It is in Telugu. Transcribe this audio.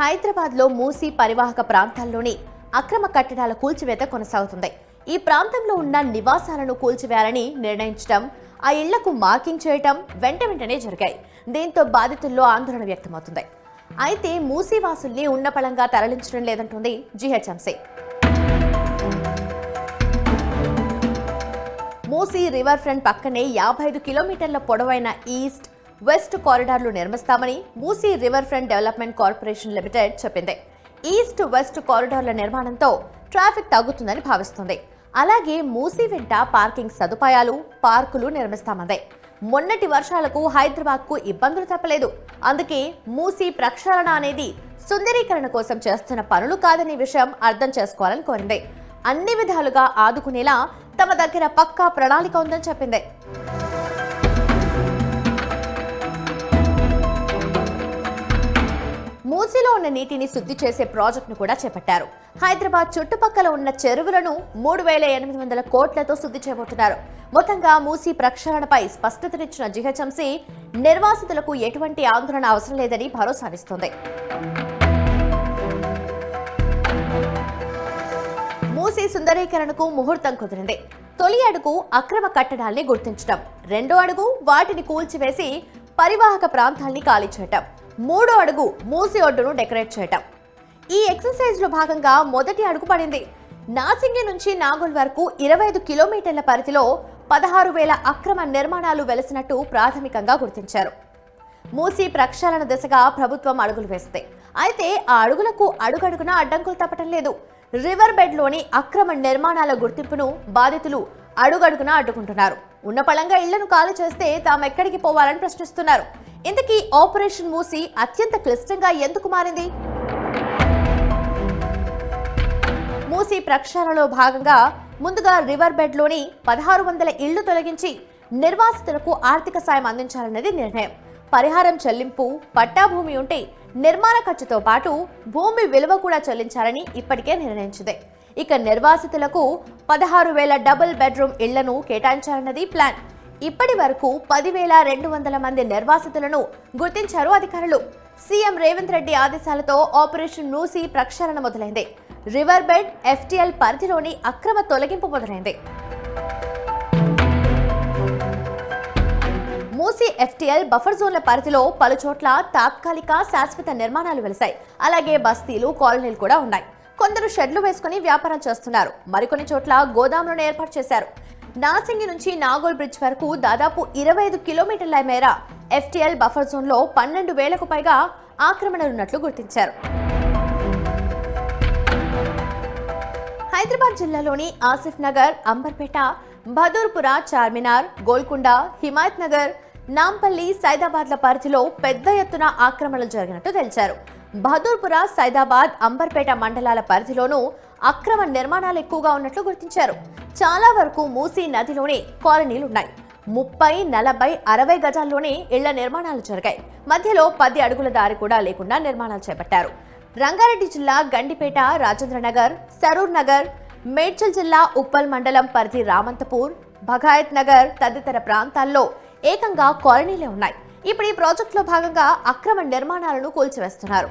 హైదరాబాద్లో మూసీ పరివాహక ప్రాంతాల్లోని అక్రమ కట్టడాల కూల్చివేత కొనసాగుతుంది. ఈ ప్రాంతంలో ఉన్న నివాసాలను కూల్చివేయాలని నిర్ణయించడం ఆ ఇళ్ళకు మార్కింగ్ చేయటం వెంట వెంటనే జరిగాయి. దీంతో బాధితుల్లో ఆందోళన వ్యక్తమవుతుంది. అయితే మూసీవాసుల్ని ఉన్నపళంగా తరలించడం లేదంటుంది జీహెచ్ఎంసీ. మూసీ రివర్ ఫ్రంట్ పక్కనే యాభై ఐదు కిలోమీటర్ల పొడవైన ఈస్ట్ వెస్ట్ కారిడార్లు నిర్మిస్తామని Musi river front development corporation limited చెప్పింది. ఈస్ట్ వెస్ట్ కారిడార్ల నిర్మాణంతో ట్రాఫిక్ తగ్గుతుందని భావిస్తుంది. అలాగే మూసీ వెంట పార్కింగ్ సదుపాయాలు పార్కులు నిర్మిస్తామంది. మొన్నటి వర్షాలకు హైదరాబాద్కు ఇబ్బందులు తప్పలేదు. అందుకే మూసీ ప్రక్షాళన అనేది సుందరీకరణ కోసం చేస్తున్న పనులు కాదనే విషయం అర్థం చేసుకోవాలని కోరింది. అన్ని విధాలుగా ఆదుకునేలా తమ దగ్గర పక్కా ప్రణాళిక ఉందని చెప్పింది. నదిలో ఉన్న నీటిని శుద్ధి చేసే ప్రాజెక్టును కూడా చేపట్టారు. హైదరాబాద్ చుట్టుపక్కల ఉన్న చెరువులను మూడు వేల ఎనిమిది వందల కోట్లతో శుద్ధి చేయబోతున్నారు. మొత్తంగా మూసీ ప్రక్షాళనపై స్పష్టతనిచ్చిన జిహెచ్ఎంసీ నిర్వాసితులకు ఎటువంటి ఆందోళన అవసరం లేదని భరోసానిస్తోంది. మూసీ సుందరీకరణకు ముహూర్తం కుదిరింది. తొలి అడుగు అక్రమ కట్టడాల్ని గుర్తించడం రెండో అడుగు వాటిని కూల్చివేసి పరివాహక ప్రాంతాల్ని ఖాళీ చేయటం. మూడో అడుగు మూసి ఒడ్డును డెకరేట్ చేయటం. ఈ ఎక్సర్సైజ్లో భాగంగా మొదటి అడుగు పడింది. నాసింగి నుంచి నాగోల్ వరకు ఇరవై ఐదు కిలోమీటర్ల పరిధిలో పదహారు వేల అక్రమ నిర్మాణాలు వెలసినట్టు ప్రాథమికంగా గుర్తించారు. మూసి ప్రక్షాళన దిశగా ప్రభుత్వం అడుగులు వేస్తే అయితే ఆ అడుగులకు అడుగడుగున అడ్డంకులు తప్పటం లేదు. రివర్ బెడ్లోని అక్రమ నిర్మాణాల గుర్తింపును బాధితులు అడుగడుగున అడ్డుకుంటున్నారు. ఉన్న పళంగా ఇళ్ళను ఖాళీ చేస్తే తాము ఎక్కడికి పోవాలని ప్రశ్నిస్తున్నారు. ఇంతకీ ఆపరేషన్ మూసి అత్యంత క్లిష్టంగా ఎందుకు మారింది? మూసీ ప్రక్షాళనలో భాగంగా ముందుగా రివర్ బెడ్లోని పదహారు వందల ఇళ్ళు తొలగించి నిర్వాసితులకు ఆర్థిక సాయం అందించాలన్నది నిర్ణయం. పరిహారం చెల్లింపు పట్టా భూమి ఉంటే నిర్మాణ ఖర్చుతో పాటు భూమి విలువ కూడా చెల్లించాలని ఇప్పటికే నిర్ణయించింది. ఇక నిర్వాసితులకు పదహారు వేల డబుల్ బెడ్రూమ్ ఇళ్ళను కేటాయించాలన్నది ప్లాన్. ఇప్పటి వరకు పదివేల రెండు వందల మంది నిర్వాసితులను గుర్తించారు అధికారులు. సీఎం రేవంత్ రెడ్డి ఆదేశాలతో ఆపరేషన్ నూసి ప్రక్షాళన మొదలైంది. రివర్ బెడ్ ఎఫ్టీఎల్ పరిధిలోని అక్రమ తొలగింపు మొదలైంది. మూసీ ఎఫ్టీఎల్ బఫర్ జోన్ల పరిధిలో పలు చోట్ల తాత్కాలిక శాశ్వత నిర్మాణాలు వెలిశాయి. అలాగే బస్తీలు కాలనీలు కూడా ఉన్నాయి. కొందరు షెడ్లు వేసుకుని వ్యాపారం చేస్తున్నారు. మరికొన్ని చోట్ల గోదాములను ఏర్పాటు చేశారు. నాసింగి నుంచి నాగోల్ బ్రిడ్జ్ వరకు దాదాపు ఇరవై ఐదు కిలోమీటర్ల మేర ఎఫ్టీఎల్ బఫర్ జోన్లో పన్నెండు వేలకు పైగా ఆక్రమణలున్నట్లు గుర్తించారు. హైదరాబాద్ జిల్లాలోని ఆసిఫ్ నగర్ అంబర్పేట భదూర్పుర చార్మినార్ గోల్కొండ హిమాయత్ నగర్ నాంపల్లి సైదాబాద్ల పరిధిలో పెద్ద ఎత్తున ఆక్రమణలు జరిగినట్టు తెలిచారు. బహదూర్పుర సైదాబాద్ అంబర్పేట మండలాల పరిధిలోనూ అక్రమ నిర్మాణాలు ఎక్కువగా ఉన్నట్లు గుర్తించారు. చాలా వరకు మూసీ నదిలోనే కాలనీలు ఉన్నాయి ముప్పై నలభై అరవై గజాల్లోనే ఇళ్ళ నిర్మాణాలు జరిగాయి. మధ్యలో పది అడుగుల దారి కూడా లేకుండా నిర్మాణాలు చేపట్టారు. రంగారెడ్డి జిల్లా గండిపేట రాజేంద్రనగర్ సరూర్ నగర్ మేడ్చల్ జిల్లా ఉప్పల్ మండలం పరిధి రామంతపూర్ భగాయత్ నగర్ తదితర ప్రాంతాల్లో ఏకంగా కాలనీలే ఉన్నాయి. ఇప్పుడు ఈ ప్రాజెక్టులో భాగంగా అక్రమ నిర్మాణాలను కూల్చివేస్తున్నారు.